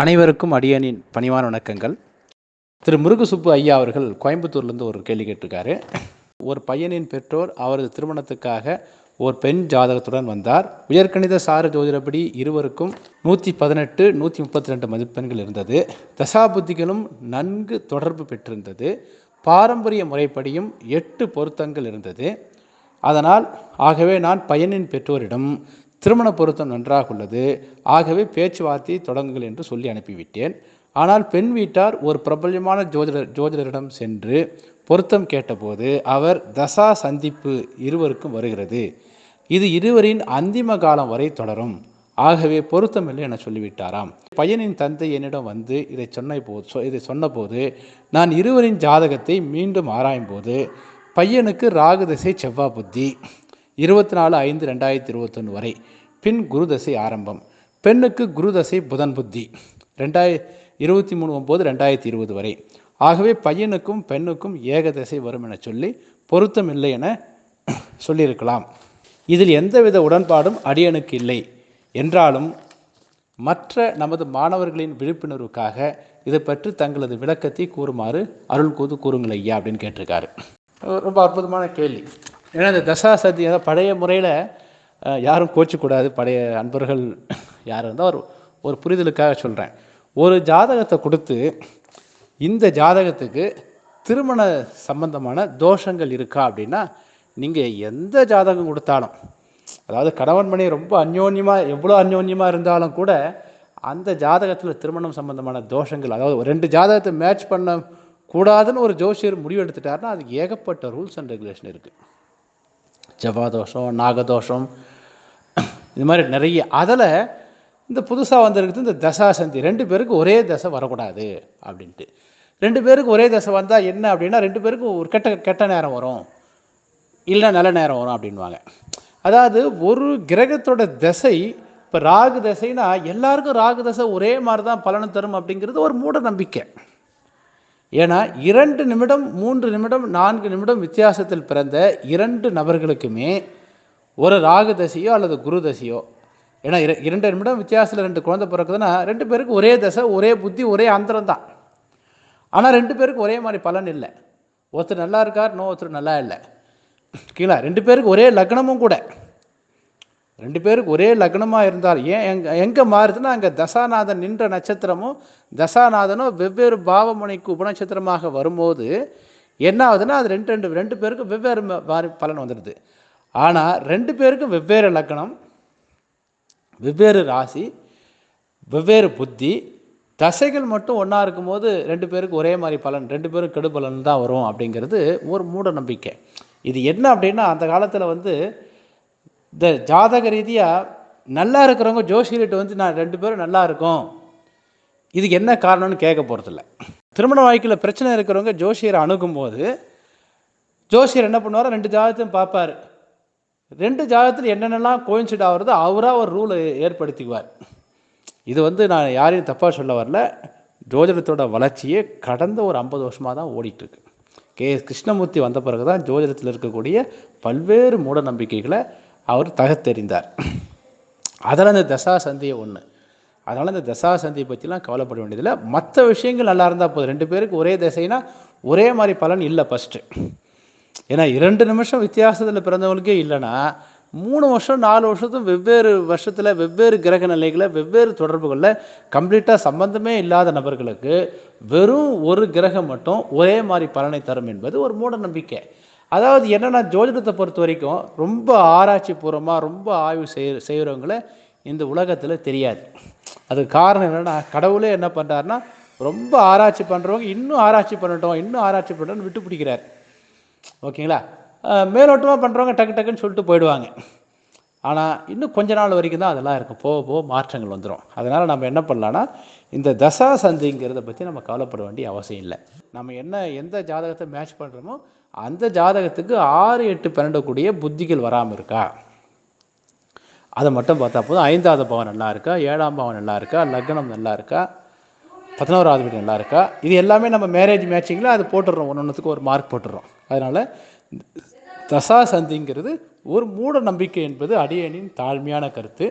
அனைவருக்கும் அடியனின் பணிவான வணக்கங்கள். திரு முருகசுப்பு ஐயா அவர்கள் கோயம்புத்தூர்லேருந்து ஒரு கேள்வி கேட்டிருக்காரு. ஒரு பையனின் பெற்றோர் அவரது திருமணத்துக்காக ஒரு பெண் ஜாதகத்துடன் வந்தார். உயர்கணித சார ஜோதிடப்படி இருவருக்கும் நூற்றி பதினெட்டு நூற்றி முப்பத்தி ரெண்டு மதிப்பெண்கள் இருந்தது. தசாபுத்திகளும் நன்கு தொடர்பு பெற்றிருந்தது. பாரம்பரிய முறைப்படியும் எட்டு பொருத்தங்கள் இருந்தது. அதனால் ஆகவே நான் பையனின் பெற்றோரிடம் திருமண பொருத்தம் நன்றாக உள்ளது. ஆகவே பேச்சுவார்த்தையை தொடங்குங்கள் என்று சொல்லி அனுப்பிவிட்டேன். ஆனால் பெண் வீட்டார் ஒரு பிரபல்யமான ஜோதிடர் ஜோதிடரிடம் சென்று பொருத்தம் கேட்டபோது அவர் தசா சந்திப்பு இருவருக்கும் வருகிறது. இது இருவரின் அந்திம காலம் வரை தொடரும். ஆகவே பொருத்தமில்லை என சொல்லிவிட்டாராம். பையனின் தந்தை என்னிடம் வந்து இதை சொன்ன போது சொ- இதை சொன்னபோது நான் இருவரின் ஜாதகத்தை மீண்டும் ஆராயும்போது பையனுக்கு ராகு திசை செவ்வாய் புத்தி. இருபத்தி நாலு ஐந்து ரெண்டாயிரத்தி இருபத்தொன்று வரை. பின் குருதசை ஆரம்பம். பெண்ணுக்கு குருதசை புதன் புத்தி. ரெண்டாய இருபத்தி மூணு ஒம்பது ரெண்டாயிரத்தி இருபது வரை. ஆகவே பையனுக்கும் பெண்ணுக்கும் ஏகதசை வரும் என சொல்லி பொருத்தம் இல்லை என சொல்லியிருக்கலாம். இதில் எந்தவித உடன்பாடும் அடியனுக்கு இல்லை. என்றாலும் மற்ற நமது மாணவர்களின் விழிப்புணர்வுக்காக இதை பற்றி தங்களது விளக்கத்தை கூறுமாறு அருள் கூது கூறுங்கள் ஐயா அப்படின்னு கேட்டிருக்காரு. ரொம்ப அற்புதமான கேள்வி. ஏன்னா இந்த தசா சதி அதாவது பழைய முறையில் யாரும் கோச்சிக்கூடாது. பழைய அன்பர்கள் யார் இருந்தால் ஒரு ஒரு புரிதலுக்காக சொல்கிறேன் ஒரு ஜாதகத்தை கொடுத்து இந்த ஜாதகத்துக்கு திருமண சம்பந்தமான தோஷங்கள் இருக்கா அப்படின்னா நீங்கள் எந்த ஜாதகம் கொடுத்தாலும் அதாவது கணவன் மணி ரொம்ப அந்யோன்யமாக எவ்வளோ அந்யோன்யமாக இருந்தாலும் கூட அந்த ஜாதகத்தில் திருமணம் சம்பந்தமான தோஷங்கள் அதாவது ஒரு ரெண்டு ஜாதகத்தை மேட்ச் பண்ண கூடாதுன்னு ஒரு ஜோசியர் முடிவு எடுத்துட்டாருன்னா அதுக்கு ஏகப்பட்ட ரூல்ஸ் அண்ட் ரெகுலேஷன் இருக்குது ஜபாதோஷம் நாகதோஷம் இது மாதிரி நிறைய. அதில் இந்த புதுசாக வந்திருக்குது இந்த தசாசந்தி. ரெண்டு பேருக்கு ஒரே தசை வரக்கூடாது அப்படின்ட்டு. ரெண்டு பேருக்கு ஒரே தசை வந்தால் என்ன அப்படின்னா ரெண்டு பேருக்கும் ஒரு கெட்ட கெட்ட நேரம் வரும். இல்லை நல்ல நேரம் வரும் அப்படின்வாங்க. அதாவது ஒரு கிரகத்தோட தசை இப்போ ராகு தசைனா எல்லாருக்கும் ராகு தசை ஒரே மாதிரி தான் பலனை தரும் அப்படிங்கிறது ஒரு மூட நம்பிக்கை. ஏன்னா இரண்டு நிமிடம் மூன்று நிமிடம் நான்கு நிமிடம் வித்தியாசத்தில் பிறந்த இரண்டு நபர்களுக்குமே ஒரு ராகு தசையோ அல்லது குரு தசையோ ஏன்னா இர- இரண்டு நிமிடம் வித்தியாசத்தில் ரெண்டு குழந்தை பிறக்குதுன்னா ரெண்டு பேருக்கு ஒரே தசை ஒரே புத்தி ஒரே அந்தரம் தான் ஆனால் ரெண்டு பேருக்கு ஒரே மாதிரி பலன் இல்லை. ஒருத்தர் நல்லா இருக்கார் இன்னும் ஒருத்தர் நல்லா இல்லை. கீழே ரெண்டு பேருக்கு ஒரே லக்னமும் கூட. ரெண்டு பேருக்கு ஒரே லக்னமாக இருந்தால் ஏன் எங்க எங்கே மாறுதுன்னா அங்கே தசாநாதன் நின்ற நட்சத்திரமும் தசாநாதனும் வெவ்வேறு பாவமுனைக்கு உபநட்சத்திரமாக வரும்போது என்ன ஆகுதுன்னா அது ரெண்டு ரெண்டு ரெண்டு பேருக்கும் வெவ்வேறு மாறி பலன் வந்துடுது. ஆனால் ரெண்டு பேருக்கும் வெவ்வேறு லக்னம் வெவ்வேறு ராசி வெவ்வேறு புத்தி தசைகள் மட்டும் ஒன்றா இருக்கும்போது ரெண்டு பேருக்கு ஒரே மாதிரி பலன் ரெண்டு பேரும் கெடுபலன் தான் வரும் அப்படிங்கிறது ஒரு மூட நம்பிக்கை. இது என்ன அப்படின்னா அந்த காலத்தில் வந்து இந்த ஜாதக ரீதியாக நல்லா இருக்கிறவங்க ஜோஷியர்கிட்ட வந்து நான் ரெண்டு பேரும் நல்லா இருக்கும். இதுக்கு என்ன காரணம்னு கேட்க போகிறதில்ல திருமண வாழ்க்கையில் பிரச்சனை இருக்கிறவங்க ஜோஷியரை அணுகும்போது ஜோஷியர் என்ன பண்ணுவார் ரெண்டு ஜாதகத்தையும் பார்ப்பார். ரெண்டு ஜாதகத்தில் என்னென்னலாம் கோயின்சிட் ஆகுறதோ அவராக ஒரு ரூலை ஏற்படுத்திக்குவார். இது வந்து நான் யாரையும் தப்பாக சொல்ல வரல. ஜோதிடத்தோட வளர்ச்சியே கடந்த ஒரு ஐம்பது வருஷமாக தான் ஓடிட்டுருக்கு. கே எஸ் கிருஷ்ணமூர்த்தி வந்த பிறகு தான் ஜோதிடத்தில் இருக்கக்கூடிய பல்வேறு மூட நம்பிக்கைகளை அவர் தகத்தெறிந்தார். அதில் அந்த தசா சந்தியை ஒன்று அதனால் இந்த தசா சந்தியை பற்றிலாம் கவலைப்பட வேண்டியதில்லை. மற்ற விஷயங்கள் நல்லா இருந்தால் போதும். ரெண்டு பேருக்கு ஒரே திசைனா ஒரே மாதிரி பலன் இல்லை ஃபஸ்ட்டு ஏன்னா இரண்டு நிமிஷம் வித்தியாசத்தில் பிறந்தவங்களுக்கே இல்லைன்னா மூணு வருஷம் நாலு வருஷத்தும் வெவ்வேறு வருஷத்தில் வெவ்வேறு கிரக நிலைகளை வெவ்வேறு தொடர்புகளில் கம்ப்ளீட்டாக சம்பந்தமே இல்லாத நபர்களுக்கு வெறும் ஒரு கிரகம் மட்டும் ஒரே மாதிரி பலனை தரும் என்பது ஒரு மூட நம்பிக்கை. அதாவது என்னென்னா ஜோதிடத்தை பொறுத்த வரைக்கும் ரொம்ப ஆராய்ச்சி பூர்வமாக ரொம்ப ஆய்வு செய் செய்கிறவங்கள இந்த உலகத்தில் தெரியாது. அதுக்கு காரணம் என்னென்னா கடவுளே என்ன பண்ணுறாருன்னா ரொம்ப ஆராய்ச்சி பண்ணுறவங்க இன்னும் ஆராய்ச்சி பண்ணட்டும் இன்னும் ஆராய்ச்சி பண்ணட்டும்னு விட்டு பிடிக்கிறார். ஓகேங்களா? மேலோட்டமாக பண்ணுறவங்க டக்கு டக்குன்னு சொல்லிட்டு போயிடுவாங்க. ஆனால் இன்னும் கொஞ்ச நாள் வரைக்கும் தான் அதெல்லாம் இருக்கும். போக போக மாற்றங்கள் வந்துடும் அதனால் நம்ம என்ன பண்ணலான்னா இந்த தசா சந்திங்கிறத பற்றி நம்ம கவலைப்பட வேண்டிய அவசியம் இல்லை. நம்ம என்ன எந்த ஜாதகத்தை மேட்ச் பண்ணுறோமோ அந்த ஜாதகத்துக்கு ஆறு எட்டு பன்னெண்டக்கூடிய புத்திகள் வராமல் இருக்கா? அதை மட்டும் பார்த்தா போதும். ஐந்தாவது பாவம் நல்லா இருக்கா? ஏழாம் பாவம் நல்லா இருக்கா? லக்னம் நல்லா இருக்கா? பதினோராவது வீடு நல்லா இருக்கா? இது எல்லாமே நம்ம மேரேஜ் மேட்சிங்கில் அது போட்டுடுறோம். ஒன்று ஒன்றுத்துக்கு ஒரு மார்க் போட்டுடுறோம். அதனால் தசா சந்திங்கிறது ஒரு மூட நம்பிக்கை என்பது அடியனின் தாழ்மையான கருத்து.